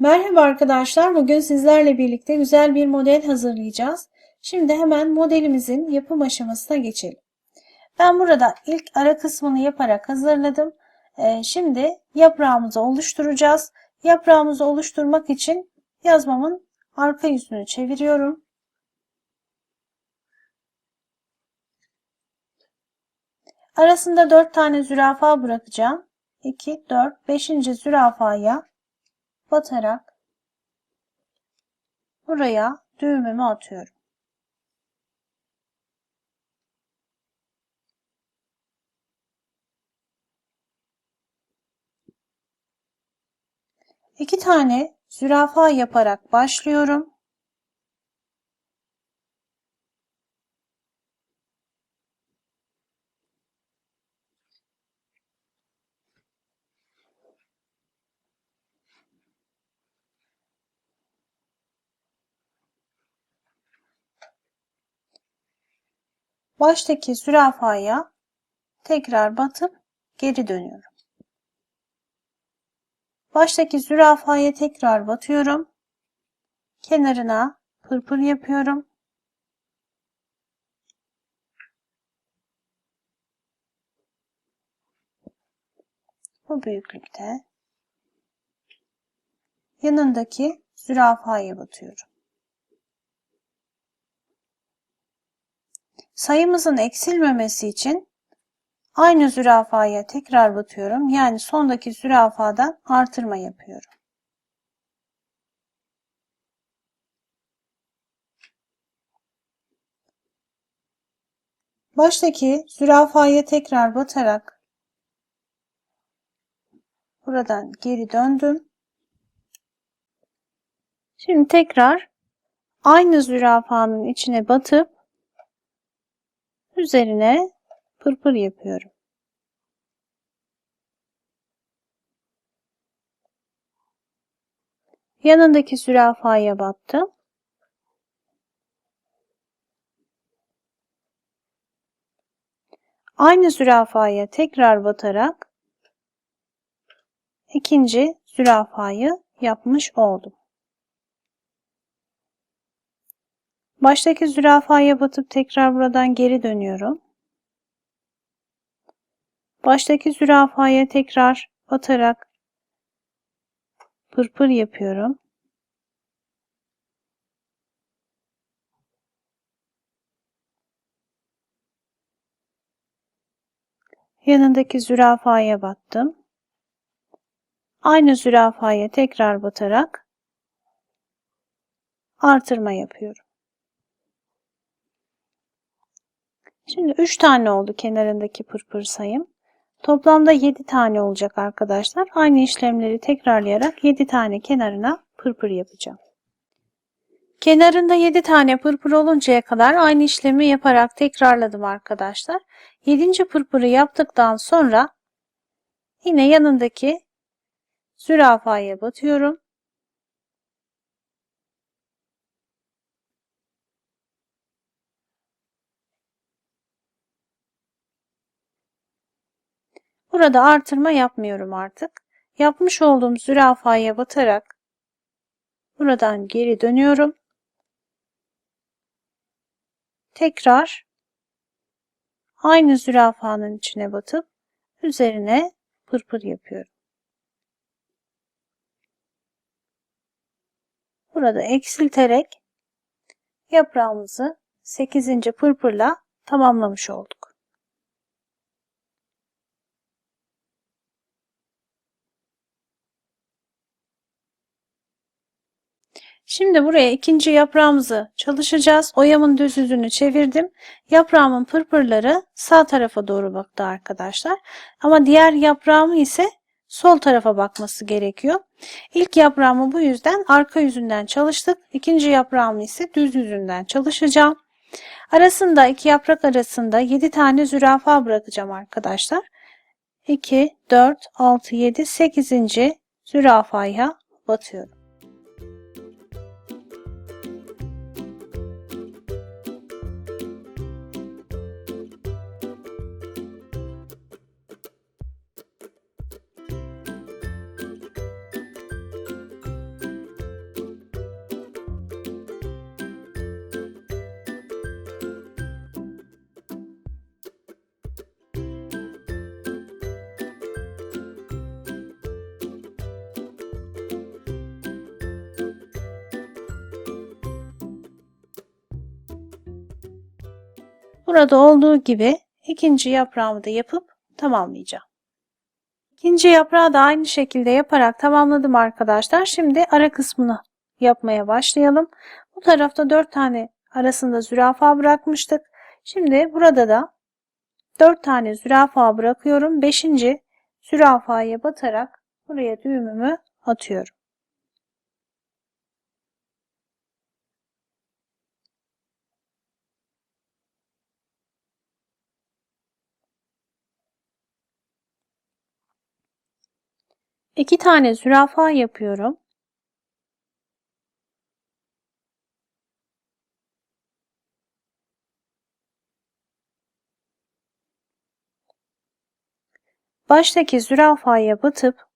Merhaba arkadaşlar. Bugün sizlerle birlikte güzel bir model hazırlayacağız. Şimdi hemen modelimizin yapım aşamasına geçelim. Ben burada ilk ara kısmını yaparak hazırladım. Ee, şimdi yaprağımızı oluşturacağız. Yaprağımızı oluşturmak için yazmamın arka yüzünü çeviriyorum. Arasında 4 tane zürafa bırakacağım. 2, 4, 5. zürafaya batarak buraya düğümümü atıyorum. İki tane zürafa yaparak başlıyorum. Baştaki zürafaya tekrar batıp geri dönüyorum. Baştaki zürafaya tekrar batıyorum. Kenarına pırpır yapıyorum. Bu büyüklükte. Yanındaki zürafaya batıyorum. Sayımızın eksilmemesi için aynı zürafaya tekrar batıyorum. Yani sondaki zürafadan artırma yapıyorum. Baştaki zürafaya tekrar batarak buradan geri döndüm. Şimdi tekrar aynı zürafanın içine batıp üzerine pırpır yapıyorum. Yanındaki zürafaya battım. Aynı zürafaya tekrar batarak ikinci zürafayı yapmış oldum. Baştaki zürafaya batıp tekrar buradan geri dönüyorum. Baştaki zürafaya tekrar batarak pırpır yapıyorum. Yanındaki zürafaya battım. Aynı zürafaya tekrar batarak artırma yapıyorum. Şimdi 3 tane oldu kenarındaki pırpır sayım. Toplamda 7 tane olacak arkadaşlar. Aynı işlemleri tekrarlayarak 7 tane kenarına pırpır yapacağım. Kenarında 7 tane pırpır oluncaya kadar aynı işlemi yaparak tekrarladım arkadaşlar. 7. pırpırı yaptıktan sonra yine yanındaki zürafaya batıyorum. Burada artırma yapmıyorum artık. Yapmış olduğum zürafaya batarak buradan geri dönüyorum. Tekrar aynı zürafanın içine batıp üzerine pırpır yapıyorum. Burada eksilterek yaprağımızı 8. pırpırla tamamlamış olduk. Şimdi buraya ikinci yaprağımızı çalışacağız. Oyamın düz yüzünü çevirdim. Yaprağımın pırpırları sağ tarafa doğru baktı arkadaşlar. Ama diğer yaprağımı ise sol tarafa bakması gerekiyor. İlk yaprağımı bu yüzden arka yüzünden çalıştık. İkinci yaprağımı ise düz yüzünden çalışacağım. Arasında iki yaprak arasında 7 tane zürafa bırakacağım arkadaşlar. 2, 4, 6, 7, 8. zürafaya batıyorum. Burada olduğu gibi ikinci yaprağımı da yapıp tamamlayacağım. İkinci yaprağı da aynı şekilde yaparak tamamladım arkadaşlar. Şimdi ara kısmını yapmaya başlayalım. Bu tarafta 4 tane arasında zürafa bırakmıştık. Şimdi burada da 4 tane zürafa bırakıyorum. 5. zürafaya batarak buraya düğümümü atıyorum. İki tane zürafa yapıyorum. Baştaki zürafaya batıp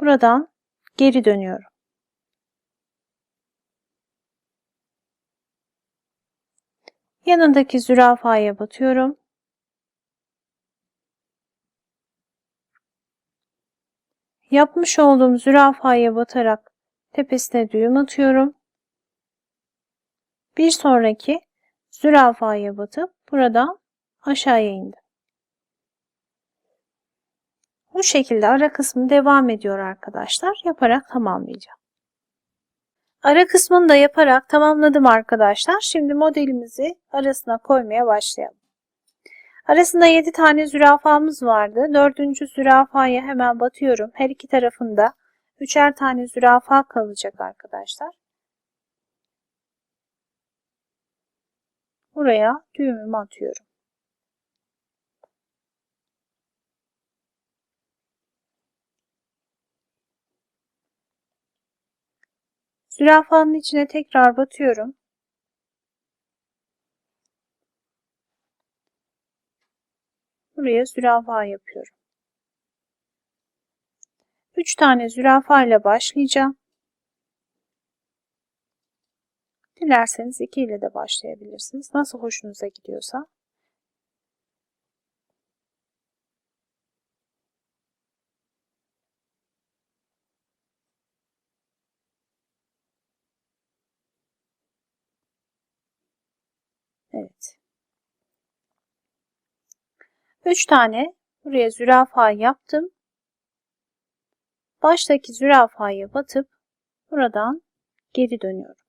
buradan geri dönüyorum. Yanındaki zürafaya batıyorum. Yapmış olduğum zürafaya batarak tepesine düğüm atıyorum. Bir sonraki zürafaya batıp buradan aşağıya indim. Bu şekilde ara kısmı devam ediyor arkadaşlar. Yaparak tamamlayacağım. Ara kısmını da yaparak tamamladım arkadaşlar. Şimdi modelimizi arasına koymaya başlayalım. Arasında 7 tane zürafamız vardı. Dördüncü zürafaya hemen batıyorum. Her iki tarafında üçer tane zürafa kalacak arkadaşlar. Buraya düğümümü atıyorum. Zürafanın içine tekrar batıyorum. Buraya zürafa yapıyorum. 3 tane zürafa ile başlayacağım. Dilerseniz 2 ile de başlayabilirsiniz. Nasıl hoşunuza gidiyorsa. 3 tane buraya zürafa yaptım. Baştaki zürafaya batıp buradan geri dönüyorum.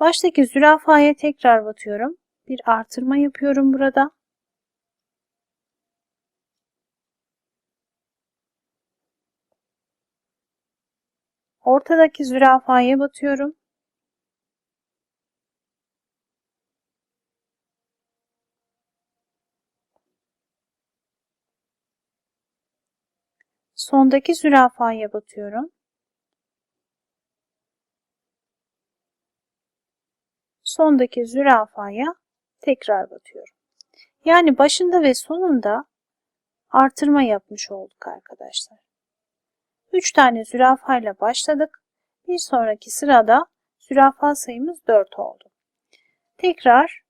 Baştaki zürafaya tekrar batıyorum. Bir artırma yapıyorum burada. Ortadaki zürafaya batıyorum. Sondaki zürafaya batıyorum. Sondaki zürafaya tekrar batıyorum. Yani başında ve sonunda artırma yapmış olduk arkadaşlar. 3 tane zürafayla başladık. Bir sonraki sırada zürafa sayımız 4 oldu. Tekrar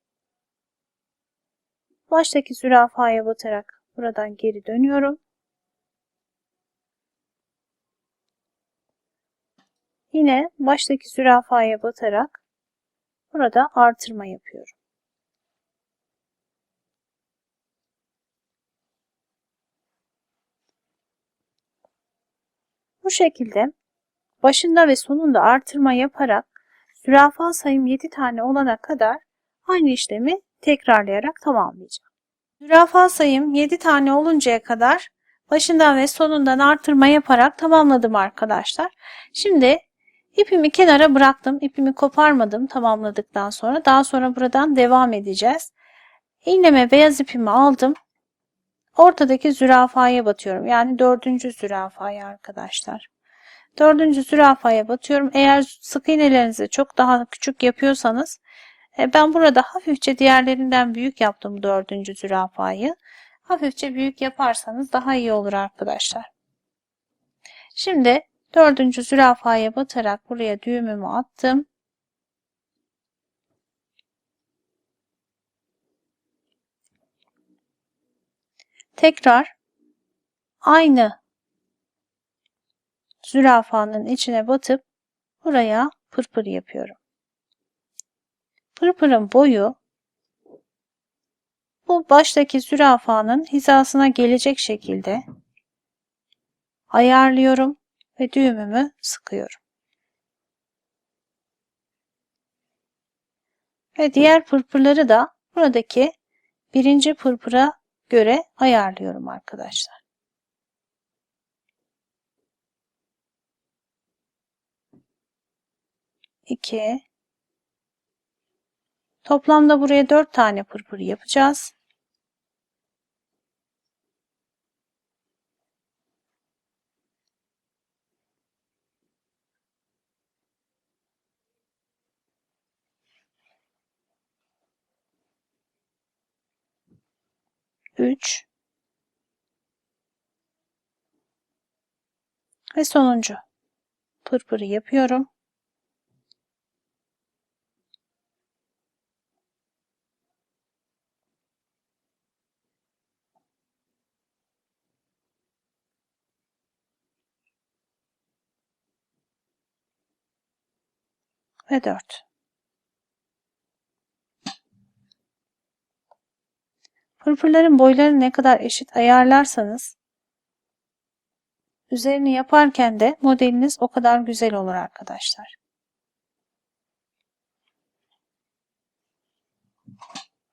baştaki zürafaya batarak buradan geri dönüyorum. Yine baştaki zürafaya batarak burada artırma yapıyorum. Bu şekilde başında ve sonunda artırma yaparak zürafa sayım 7 tane olana kadar aynı işlemi tekrarlayarak tamamlayacağım. Zürafa sayım 7 tane oluncaya kadar başından ve sonundan artırma yaparak tamamladım arkadaşlar. Şimdi İpimi kenara bıraktım. İpimi koparmadım tamamladıktan sonra. Daha sonra buradan devam edeceğiz. İğneme beyaz ipimi aldım. Ortadaki zürafaya batıyorum. Yani dördüncü zürafaya arkadaşlar. Dördüncü zürafaya batıyorum. Eğer sık iğnelerinizi çok daha küçük yapıyorsanız e, ben burada hafifçe diğerlerinden büyük yaptım dördüncü zürafayı. Hafifçe büyük yaparsanız daha iyi olur arkadaşlar. Şimdi Dördüncü zürafaya batarak buraya düğümümü attım. Tekrar aynı zürafanın içine batıp buraya pırpır yapıyorum. Pırpırın boyu bu baştaki zürafanın hizasına gelecek şekilde ayarlıyorum ve düğümümü sıkıyorum. Ve diğer pırpırları da buradaki birinci pırpıra göre ayarlıyorum arkadaşlar. İki. Toplamda buraya dört tane pırpır yapacağız. Üç. Ve sonuncu pırpırı yapıyorum. ve 4. Pırpırların boylarını ne kadar eşit ayarlarsanız üzerini yaparken de modeliniz o kadar güzel olur arkadaşlar.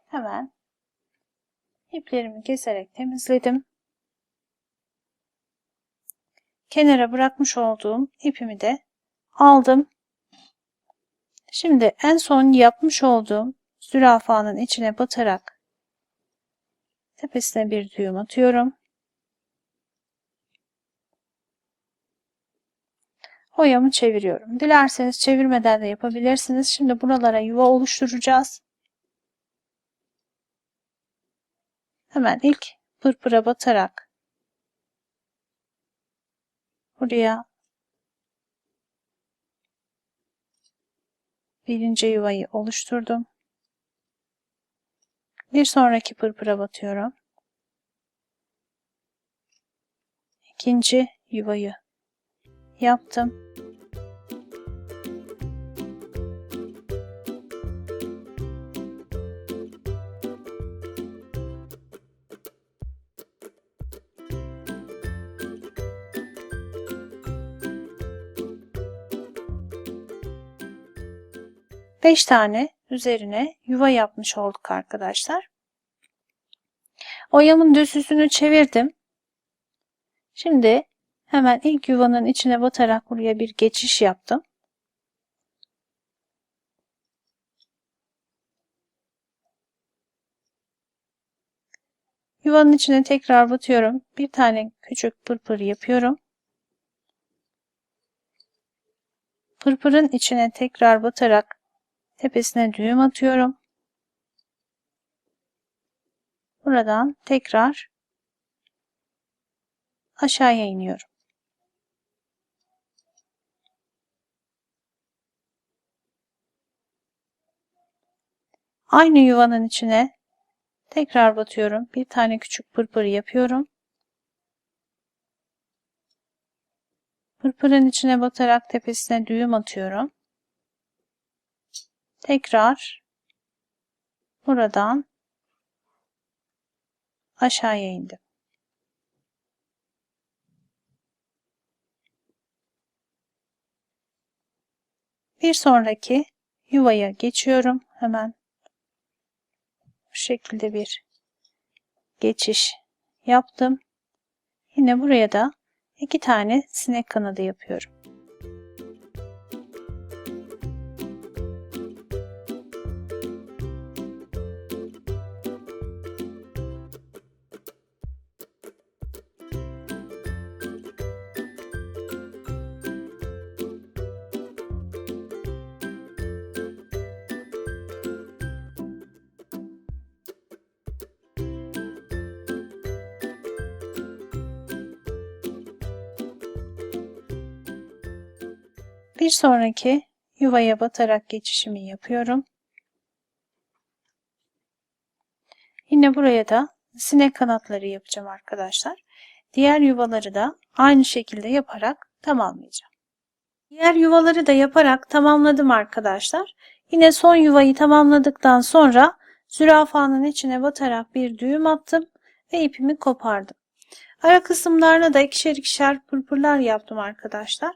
Hemen iplerimi keserek temizledim. Kenara bırakmış olduğum ipimi de aldım Şimdi en son yapmış olduğum zürafanın içine batarak tepesine bir düğüm atıyorum. Oyamı çeviriyorum. Dilerseniz çevirmeden de yapabilirsiniz. Şimdi buralara yuva oluşturacağız. Hemen ilk pırpıra batarak buraya birinci yuvayı oluşturdum. Bir sonraki pırpıra batıyorum. İkinci yuvayı yaptım. 5 tane üzerine yuva yapmış olduk arkadaşlar. Oyamın düz çevirdim. Şimdi hemen ilk yuvanın içine batarak buraya bir geçiş yaptım. Yuvanın içine tekrar batıyorum. Bir tane küçük pırpır yapıyorum. Pırpırın içine tekrar batarak tepesine düğüm atıyorum. Buradan tekrar aşağıya iniyorum. Aynı yuvanın içine tekrar batıyorum. Bir tane küçük pırpır yapıyorum. Pırpırın içine batarak tepesine düğüm atıyorum tekrar buradan aşağıya indim. Bir sonraki yuvaya geçiyorum. Hemen bu şekilde bir geçiş yaptım. Yine buraya da iki tane sinek kanadı yapıyorum. Bir sonraki yuvaya batarak geçişimi yapıyorum. Yine buraya da sinek kanatları yapacağım arkadaşlar. Diğer yuvaları da aynı şekilde yaparak tamamlayacağım. Diğer yuvaları da yaparak tamamladım arkadaşlar. Yine son yuvayı tamamladıktan sonra zürafanın içine batarak bir düğüm attım ve ipimi kopardım. Ara kısımlarına da ikişer ikişer pırpırlar yaptım arkadaşlar.